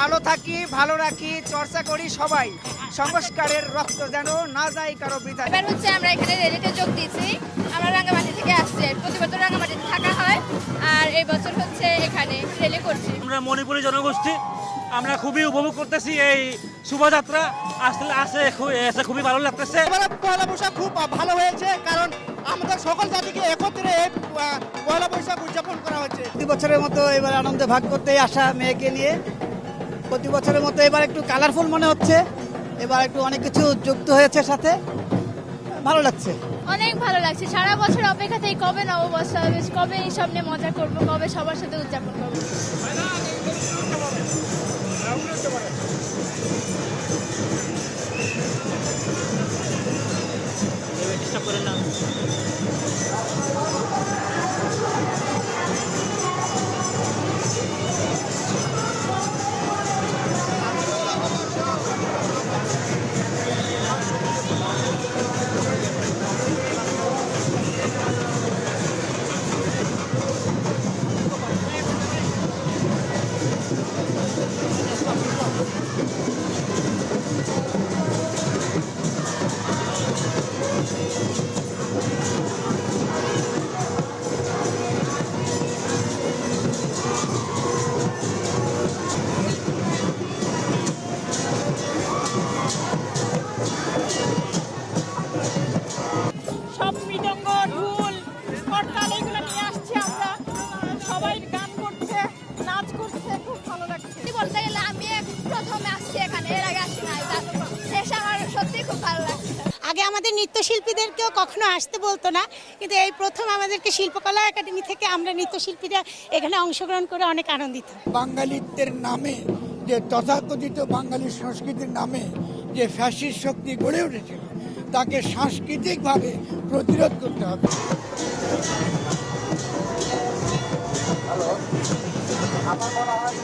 ভালো থাকি ভালো রাখি চর্চা করি সবাই। সংস্কারের রক্ত যেন না যায় কারও বিদায় এবার হচ্ছে আমরা এখানে রেলিতে যোগ দিয়েছি। আমরা রাঙ্গামাটি থেকে আসছি। প্রতি বছর রাঙ্গামাটিতে থাকা হয়। আর এই বছর হচ্ছে এখানে রেলি করছি। আমরা মণিপুরি জনগোষ্ঠী আমরা খুবই উপভোগ করতেছি এই শুভযাত্রা। আসলে আসে এসে খুবই ভালো লাগতেছে। পয়লা বৈশাখ খুব ভালো হয়েছে কারণ আমাদের সকল জাতিকে একত্রে পয়লা বৈশাখ উদযাপন করা বছরের মতো এবার আনন্দে ভাগ করতে আসা মেয়েকে নিয়ে। প্রতি বছরের মতো এবার একটু কালারফুল মনে হচ্ছে। এবার একটু অনেক কিছু যুক্ত হয়েছে সাথে। ভালো লাগছে। অনেক ভালো লাগছে। সারা বছর অপেক্ষাতেই কবে নববর্ষ হবে, কবে এই সব নিয়ে মজা করব, কবে সবার সাথে উদযাপন করব? নৃত্যশিল্পীদেরকেও কখনো আসতে বলতো না। কিন্তু এই প্রথম আমাদেরকে শিল্পকলা একাডেমি থেকে আমরা নৃত্যশিল্পীরা এখানে অংশগ্রহণ করে অনেক আনন্দিত। বাঙালিত্বের নামে যে তথাকথিত বাঙালি সংস্কৃতির নামে যে ফ্যাসির শক্তি গড়ে উঠেছে তাকে সাংস্কৃতিকভাবে প্রতিরোধ করতে হবে। আমার মনে হয়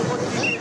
মুখ্যমন্ত্রী